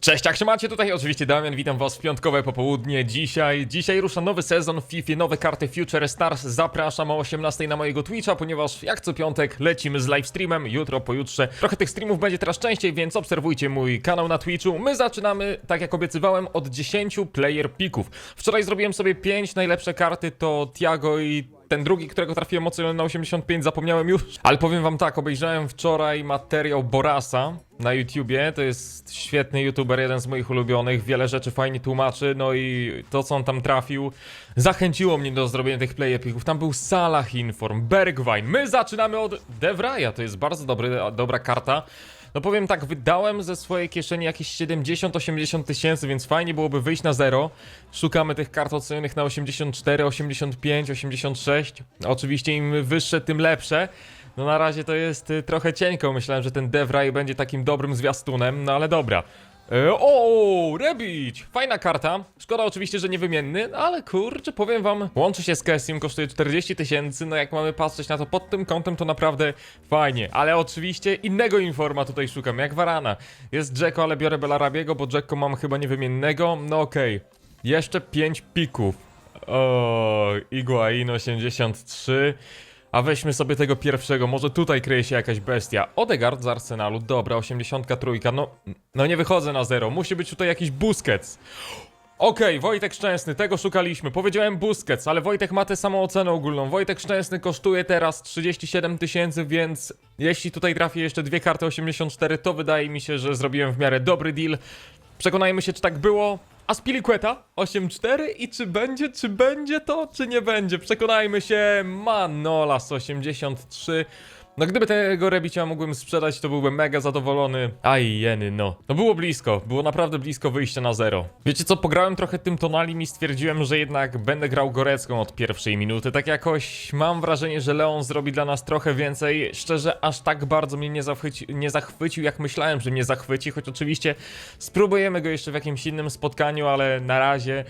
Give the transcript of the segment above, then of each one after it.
Cześć, jak się macie? Tutaj oczywiście Damian, witam was w piątkowe popołudnie. Dzisiaj, dzisiaj rusza nowy sezon w FIFA, nowe karty Future Stars. Zapraszam o 18 na mojego Twitcha, ponieważ jak co piątek lecimy z livestreamem, jutro, pojutrze. Trochę tych streamów będzie teraz częściej, więc obserwujcie mój kanał na Twitchu. My zaczynamy, tak jak obiecywałem, od 10 player pików. Wczoraj zrobiłem sobie 5 najlepsze karty, to Tiago i ten drugi, którego trafiłem mocno na 85, zapomniałem już. Ale powiem wam tak, obejrzałem wczoraj materiał Borasa na YouTubie. To jest świetny YouTuber, jeden z moich ulubionych. Wiele rzeczy fajnie tłumaczy. No i to, co on tam trafił, zachęciło mnie do zrobienia tych play epików. Tam był Salah Inform, Bergwijn. My zaczynamy od Devraja. To jest bardzo dobry, dobra karta. No powiem tak, wydałem ze swojej kieszeni jakieś 70-80 tysięcy, więc fajnie byłoby wyjść na zero. Szukamy tych kart ocenionych na 84, 85, 86. Oczywiście im wyższe, tym lepsze. No na razie to jest y, trochę cienko. Myślałem, że ten Devray będzie takim dobrym zwiastunem, no ale dobra. E, O, Rebić! Fajna karta. Szkoda oczywiście, że niewymienny, ale kurczę, powiem wam, łączy się z Kessim, kosztuje 40 tysięcy, no jak mamy patrzeć na to pod tym kątem, to naprawdę fajnie. Ale oczywiście innego informa tutaj szukam, jak Varana. Jest Jacko, ale biorę Belarabiego, bo Jacko mam chyba niewymiennego, no okej. Jeszcze 5 pików. O, Iguain 83. A weźmy sobie tego pierwszego, może tutaj kryje się jakaś bestia. Odegaard z Arsenalu, dobra, 83, no, no nie wychodzę na zero, musi być tutaj jakiś Busquets. Okej, Wojtek Szczęsny, tego szukaliśmy. Powiedziałem Busquets, ale Wojtek ma tę samą ocenę ogólną. Wojtek Szczęsny kosztuje teraz 37 tysięcy, więc jeśli tutaj trafię jeszcze dwie karty 84, to wydaje mi się, że zrobiłem w miarę dobry deal. Przekonajmy się, czy tak było. A Spiliqueta 8-4 i czy będzie, czy będzie to, czy nie będzie? Przekonajmy się. Manolas 83. No gdyby tego Rebicia mógłbym sprzedać, to byłbym mega zadowolony. Aj, jeny, no. No było blisko, było naprawdę blisko wyjścia na zero. Wiecie co, pograłem trochę tym tonalim i stwierdziłem, że jednak będę grał Gorecką od pierwszej minuty. Tak jakoś mam wrażenie, że Leon zrobi dla nas trochę więcej. Szczerze, aż tak bardzo mnie nie, zachwyci, nie zachwycił, jak myślałem, że mnie zachwyci. Choć oczywiście spróbujemy go jeszcze w jakimś innym spotkaniu, ale na razie...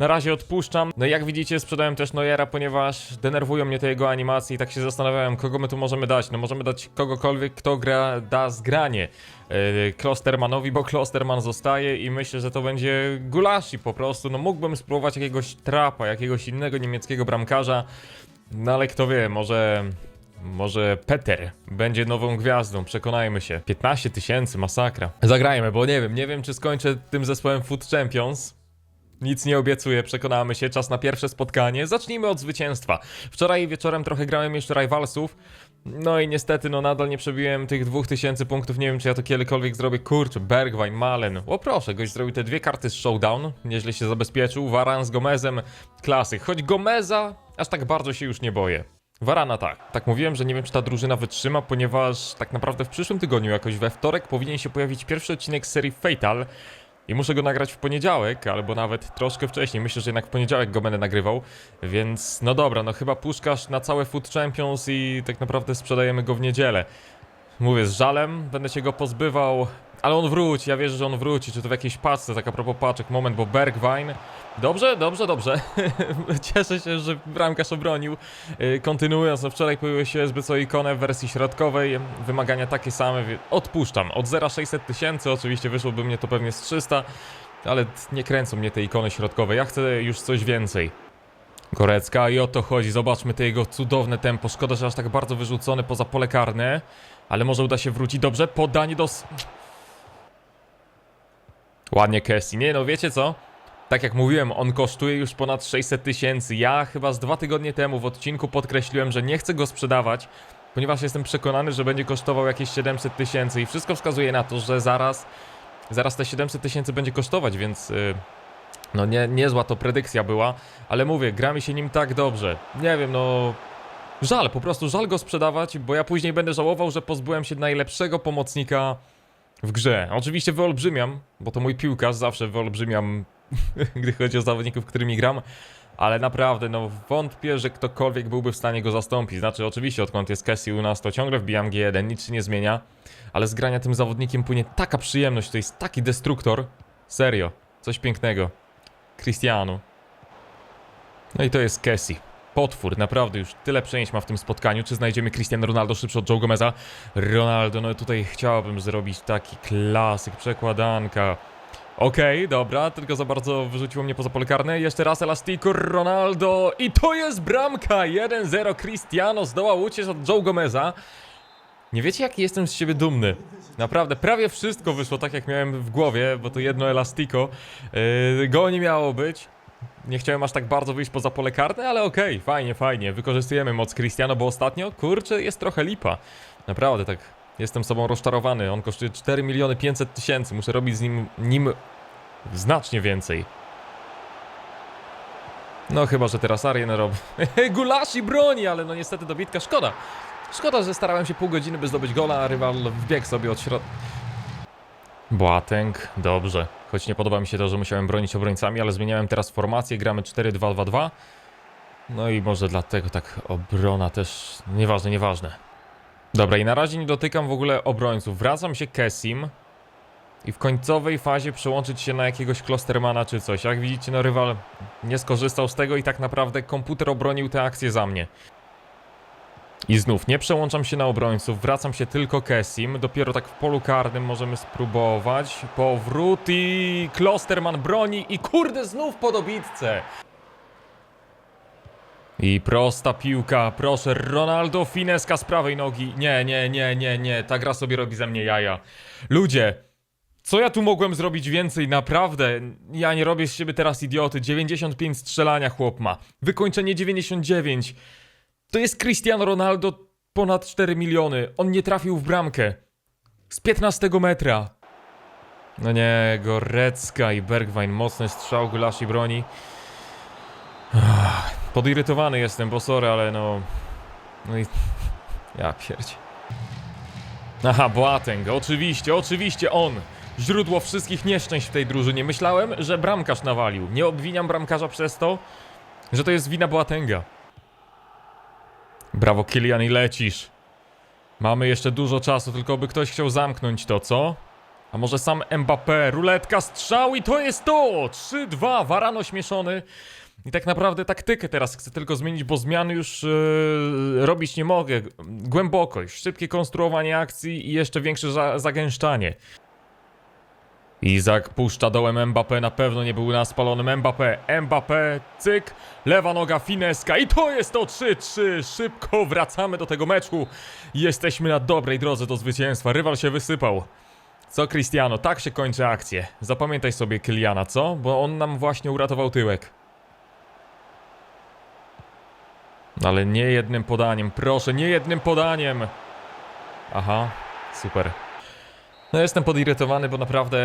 Na razie odpuszczam. No jak widzicie, sprzedałem też Neuera, ponieważ denerwują mnie te jego animacje i tak się zastanawiałem, kogo my tu możemy dać. No możemy dać kogokolwiek, kto gra, da zgranie yy, Klostermanowi, bo Klosterman zostaje i myślę, że to będzie Gulashi po prostu. No mógłbym spróbować jakiegoś trapa, jakiegoś innego niemieckiego bramkarza, no ale kto wie, może... Może Peter będzie nową gwiazdą, przekonajmy się. 15 tysięcy, masakra. Zagrajmy, bo nie wiem, nie wiem czy skończę tym zespołem Food Champions. Nic nie obiecuję, przekonamy się. Czas na pierwsze spotkanie. Zacznijmy od zwycięstwa. Wczoraj wieczorem trochę grałem jeszcze Rivalsów. No i niestety, no nadal nie przebiłem tych 2000 punktów. Nie wiem, czy ja to kiedykolwiek zrobię. Kurczę, Bergwijn, Malen. O proszę, goś zrobił te dwie karty z Showdown. Nieźle się zabezpieczył. Varan z Gomezem. Klasyk. Choć Gomeza aż tak bardzo się już nie boję. Varana tak. Tak mówiłem, że nie wiem, czy ta drużyna wytrzyma, ponieważ tak naprawdę w przyszłym tygodniu, jakoś we wtorek, powinien się pojawić pierwszy odcinek serii Fatal. I muszę go nagrać w poniedziałek, albo nawet troszkę wcześniej. Myślę, że jednak w poniedziałek go będę nagrywał. Więc no dobra, no chyba puszkasz na całe Food Champions i tak naprawdę sprzedajemy go w niedzielę. Mówię z żalem, będę się go pozbywał, ale on wróci, ja wierzę, że on wróci. Czy to w jakiejś paczce, tak a propos paczek, moment, bo Bergwijn. Dobrze, dobrze, dobrze. Cieszę się, że bramkarz obronił. Yy, Kontynuując, no wczoraj pojawiły się zbyt ikonę w wersji środkowej. Wymagania takie same. Odpuszczam. Od 0,600 tysięcy, oczywiście wyszłoby mnie to pewnie z 300, ale nie kręcą mnie te ikony środkowe. Ja chcę już coś więcej. Gorecka i o to chodzi. Zobaczmy te jego cudowne tempo. Szkoda, że aż tak bardzo wyrzucony poza pole karne. Ale może uda się wrócić. Dobrze, podanie do... Ładnie Kessi. Nie no, wiecie co? Tak jak mówiłem, on kosztuje już ponad 600 tysięcy. Ja chyba z dwa tygodnie temu w odcinku podkreśliłem, że nie chcę go sprzedawać, ponieważ jestem przekonany, że będzie kosztował jakieś 700 tysięcy i wszystko wskazuje na to, że zaraz, zaraz te 700 tysięcy będzie kosztować, więc yy, no nie, niezła to predykcja była, ale mówię, gra mi się nim tak dobrze. Nie wiem, no żal, po prostu żal go sprzedawać, bo ja później będę żałował, że pozbyłem się najlepszego pomocnika w grze. Oczywiście wyolbrzymiam, bo to mój piłkarz, zawsze wyolbrzymiam, gdy chodzi o zawodników, którymi gram. Ale naprawdę, no wątpię, że ktokolwiek byłby w stanie go zastąpić. Znaczy, oczywiście, odkąd jest Cassie u nas, to ciągle wbijam G1, nic się nie zmienia. Ale z grania tym zawodnikiem płynie taka przyjemność, to jest taki destruktor. Serio, coś pięknego. Cristiano. No i to jest Cassie. Potwór, naprawdę już tyle przejęć ma w tym spotkaniu. Czy znajdziemy Cristiano Ronaldo szybszy od Joe Gomeza? Ronaldo, no tutaj chciałbym zrobić taki klasyk, przekładanka. Okej, dobra, tylko za bardzo wyrzuciło mnie poza pole karne. Jeszcze raz Elastico Ronaldo i to jest bramka! 1-0 Cristiano zdołał uciec od Joe Gomeza. Nie wiecie, jaki jestem z siebie dumny. Naprawdę, prawie wszystko wyszło tak, jak miałem w głowie, bo to jedno Elastico. Yy, go nie miało być. Nie chciałem aż tak bardzo wyjść poza pole karne, ale okej, fajnie, fajnie. Wykorzystujemy moc Cristiano, bo ostatnio, kurczę, jest trochę lipa. Naprawdę tak, jestem sobą rozczarowany. On kosztuje 4 miliony 500 tysięcy. Muszę robić z nim, nim znacznie więcej. No chyba, że teraz Arjen robi. Gulashi broni, ale no niestety dobitka szkoda. Szkoda, że starałem się pół godziny, by zdobyć gola, a rywal wbiegł sobie od środka. Boateng, dobrze. Choć nie podoba mi się to, że musiałem bronić obrońcami, ale zmieniałem teraz formację, gramy 4-2-2-2. No i może dlatego tak obrona też... Nieważne, nieważne. Dobra, i na razie nie dotykam w ogóle obrońców. Wracam się Kessim i w końcowej fazie przełączyć się na jakiegoś Klostermana czy coś. Jak widzicie, no rywal nie skorzystał z tego i tak naprawdę komputer obronił tę akcję za mnie. I znów nie przełączam się na obrońców, wracam się tylko Kessim. Dopiero tak w polu karnym możemy spróbować. Powrót i Klosterman broni i kurde znów po dobitce. I prosta piłka, proszę, Ronaldo Fineska z prawej nogi. Nie, nie, nie, nie, nie, ta gra sobie robi ze mnie jaja. Ludzie, co ja tu mogłem zrobić więcej? Naprawdę, ja nie robię z siebie teraz idioty. 95 strzelania chłop ma, wykończenie 99. To jest Cristiano Ronaldo ponad 4 miliony. On nie trafił w bramkę. Z 15 metra. No nie, Gorecka i Bergwijn. Mocny strzał, Gulasz i broni. Podirytowany jestem, bo sorry, ale no... No i... Ja pierdzie. Aha, Boateng. Oczywiście, oczywiście on. Źródło wszystkich nieszczęść w tej drużynie. Myślałem, że bramkarz nawalił. Nie obwiniam bramkarza przez to, że to jest wina Boatenga. Brawo, Kilian, i lecisz. Mamy jeszcze dużo czasu, tylko by ktoś chciał zamknąć to, co? A może sam Mbappé, ruletka, strzał i to jest to! 3-2, Varan ośmieszony. I tak naprawdę taktykę teraz chcę tylko zmienić, bo zmiany już yy, robić nie mogę. Głębokość, szybkie konstruowanie akcji i jeszcze większe za zagęszczanie. Izak puszcza dołem Mbappé, na pewno nie był na spalonym Mbappé. Mbappé, cyk, lewa noga Fineska i to jest to 3-3. Szybko wracamy do tego meczu. Jesteśmy na dobrej drodze do zwycięstwa. Rywal się wysypał. Co Cristiano, tak się kończy akcję. Zapamiętaj sobie Kyliana, co? Bo on nam właśnie uratował tyłek. Ale nie jednym podaniem, proszę, nie jednym podaniem. Aha, super. No jestem podirytowany, bo naprawdę...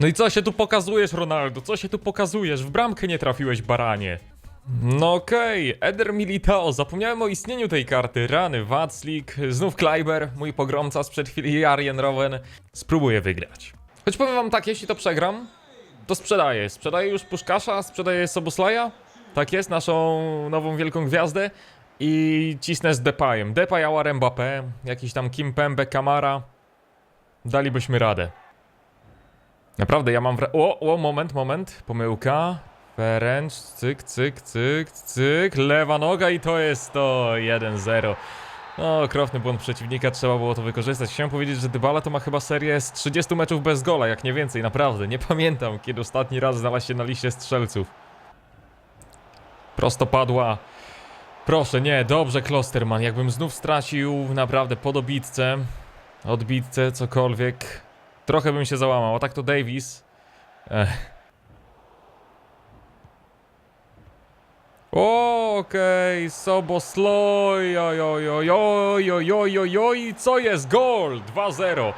No i co się tu pokazujesz, Ronaldo? Co się tu pokazujesz? W bramkę nie trafiłeś, baranie. No okej, Eder Militao, zapomniałem o istnieniu tej karty. Rany, Waclik, znów Kleiber, mój pogromca sprzed chwili Arjen Rowen. Spróbuję wygrać. Choć powiem wam tak, jeśli to przegram, to sprzedaję. Sprzedaję już Puszkasza, sprzedaję Soboslaja. Tak jest, naszą nową wielką gwiazdę. I cisnę z Depayem. Depay, Awar, Mbappé, jakiś tam Kim Pembe, Kamara. Dalibyśmy radę. Naprawdę, ja mam wra... O, o, moment, moment. Pomyłka. Ferenc, cyk, cyk, cyk, cyk. Lewa noga i to jest to 1-0. No, okropny błąd przeciwnika, trzeba było to wykorzystać. Chciałem powiedzieć, że Dybala to ma chyba serię z 30 meczów bez gola, jak nie więcej, naprawdę. Nie pamiętam, kiedy ostatni raz znalazł się na liście strzelców. Prosto padła. Proszę, nie, dobrze, Klosterman. Jakbym znów stracił naprawdę po dobitce, odbitce, cokolwiek, trochę bym się załamał. A tak to Davis. Ech. Okej, okay, Sobosloj, oj, oj, oj, oj, oj, oj, oj, oj, co jest? Gol! 2-0.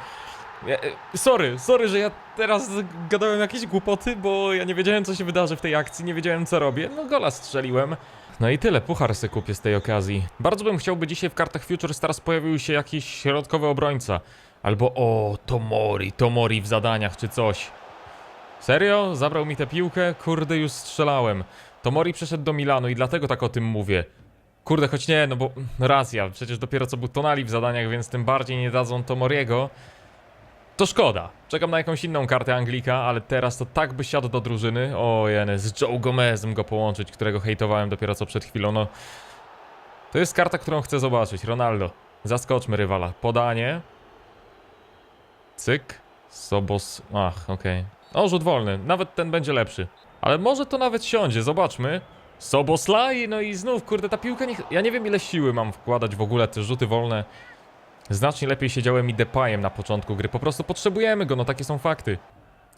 Ja, e, sorry, sorry, że ja teraz gadałem jakieś głupoty, bo ja nie wiedziałem, co się wydarzy w tej akcji, nie wiedziałem, co robię. No, gola strzeliłem. No i tyle, puchar se kupię z tej okazji. Bardzo bym chciał, by dzisiaj w kartach Future Stars pojawił się jakiś środkowy obrońca. Albo o, Tomori, Tomori w zadaniach czy coś. Serio? Zabrał mi tę piłkę? Kurde, już strzelałem. Tomori przeszedł do Milanu i dlatego tak o tym mówię. Kurde, choć nie, no bo racja, przecież dopiero co był Tonali w zadaniach, więc tym bardziej nie dadzą Tomoriego. To szkoda. Czekam na jakąś inną kartę Anglika, ale teraz to tak by siadł do drużyny. O jeny, z Joe Gomezem go połączyć, którego hejtowałem dopiero co przed chwilą. No, To jest karta, którą chcę zobaczyć. Ronaldo. Zaskoczmy rywala. Podanie. Cyk. Sobos. Ach, okej. O, rzut wolny. Nawet ten będzie lepszy. Ale może to nawet siądzie. Zobaczmy. Soboslaj, no i znów, kurde, ta piłka nie... Ja nie wiem, ile siły mam wkładać w ogóle te rzuty wolne. Znacznie lepiej siedziałem i Depajem na początku gry. Po prostu potrzebujemy go, no takie są fakty.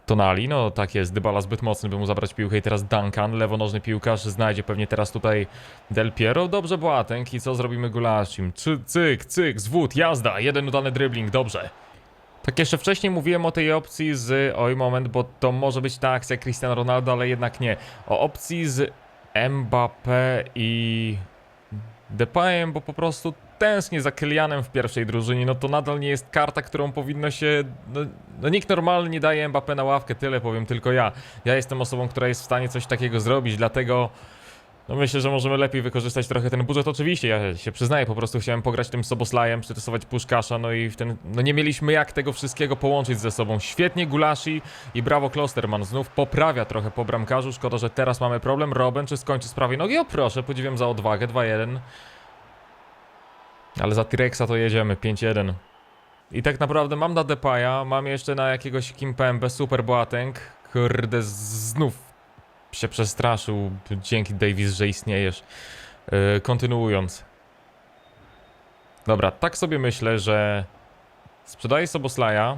Tonali, no tak jest, Dybala zbyt mocny, by mu zabrać piłkę i teraz Duncan, lewonożny piłkarz, znajdzie pewnie teraz tutaj Del Piero, dobrze Boateng i co zrobimy Gulaszim? Cyk, cyk, zwód, jazda, jeden udany dribbling, dobrze. Tak jeszcze wcześniej mówiłem o tej opcji z, oj moment, bo to może być ta akcja Cristiano Ronaldo, ale jednak nie. O opcji z Mbappé i Depayem, bo po prostu tęsknię za Kylianem w pierwszej drużynie, no to nadal nie jest karta, którą powinno się... No, no nikt normalny nie daje Mbappé na ławkę, tyle powiem tylko ja. Ja jestem osobą, która jest w stanie coś takiego zrobić, dlatego... No myślę, że możemy lepiej wykorzystać trochę ten budżet. Oczywiście, ja się przyznaję, po prostu chciałem pograć tym Soboslajem, przetestować Puszkasza, no i w ten... No nie mieliśmy jak tego wszystkiego połączyć ze sobą. Świetnie Gulashi i brawo Klosterman. Znów poprawia trochę po bramkarzu. Szkoda, że teraz mamy problem. Robin, czy skończy z prawej nogi? O proszę, podziwiam za odwagę. 2-1. Ale za T-Rexa to jedziemy, 5-1. I tak naprawdę mam na Depaya, mam jeszcze na jakiegoś Kimpembe, super Boateng. Kurde, znów się przestraszył. Dzięki Davis, że istniejesz. Yy, kontynuując. Dobra, tak sobie myślę, że sprzedaję Soboslaja.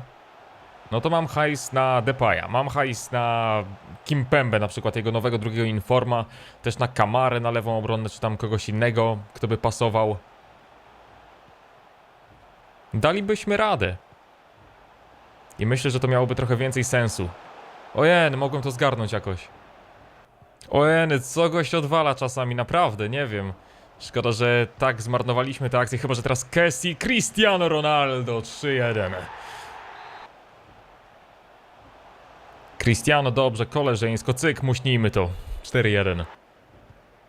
No to mam hajs na Depaya, mam hajs na Kimpembe, na przykład jego nowego drugiego informa, też na Kamarę, na lewą obronę, czy tam kogoś innego, kto by pasował. Dalibyśmy radę. I myślę, że to miałoby trochę więcej sensu. Ojen, mogłem to zgarnąć jakoś. Ojen, co gość odwala czasami, naprawdę, nie wiem. Szkoda, że tak zmarnowaliśmy tę akcję, chyba że teraz Kessi, Cristiano Ronaldo 3-1. Cristiano, dobrze, koleżeńsko, cyk, muśnijmy to. 4-1.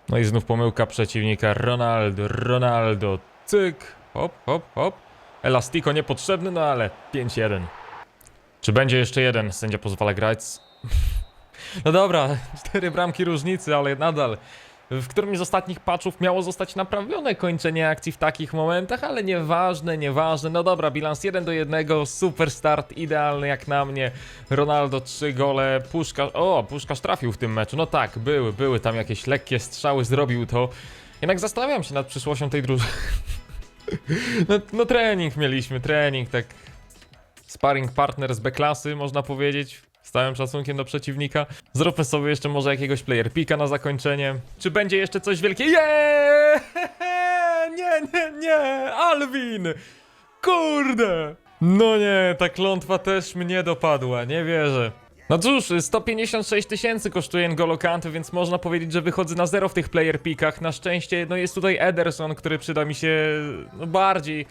No i znów pomyłka przeciwnika, Ronaldo, Ronaldo, cyk, hop, hop, hop. Elastiko niepotrzebny, no ale 5-1. Czy będzie jeszcze jeden? Sędzia pozwala grać. No dobra, cztery bramki różnicy, ale nadal. W którymś z ostatnich patchów miało zostać naprawione kończenie akcji w takich momentach, ale nieważne, nieważne. No dobra, bilans 1 do 1, super start, idealny jak na mnie. Ronaldo 3 gole, Puszka. O, Puszkarz trafił w tym meczu. No tak, były, były tam jakieś lekkie strzały, zrobił to. Jednak zastanawiam się nad przyszłością tej drużyny. No, no trening mieliśmy, trening, tak sparring partner z B-klasy, można powiedzieć. Z całym szacunkiem do przeciwnika. Zróbmy sobie jeszcze może jakiegoś player pika na zakończenie. Czy będzie jeszcze coś wielkiego? Yeah! Nie, nie, nie! Alvin! Kurde! No nie, ta klątwa też mnie dopadła, nie wierzę. No cóż, 156 tysięcy kosztuje N'Golo Kante, więc można powiedzieć, że wychodzę na zero w tych player pikach. Na szczęście, no jest tutaj Ederson, który przyda mi się no, bardziej.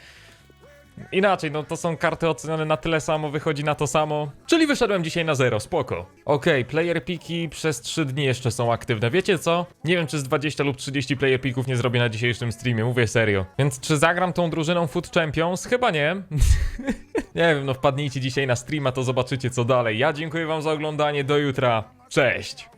Inaczej, no to są karty ocenione na tyle samo, wychodzi na to samo. Czyli wyszedłem dzisiaj na zero, spoko. Okej, player piki przez 3 dni jeszcze są aktywne. Wiecie co? Nie wiem, czy z 20 lub 30 player pików nie zrobię na dzisiejszym streamie, mówię serio. Więc czy zagram tą drużyną Food Champions? Chyba nie. nie wiem, no wpadnijcie dzisiaj na streama, to zobaczycie co dalej. Ja dziękuję wam za oglądanie, do jutra. Cześć!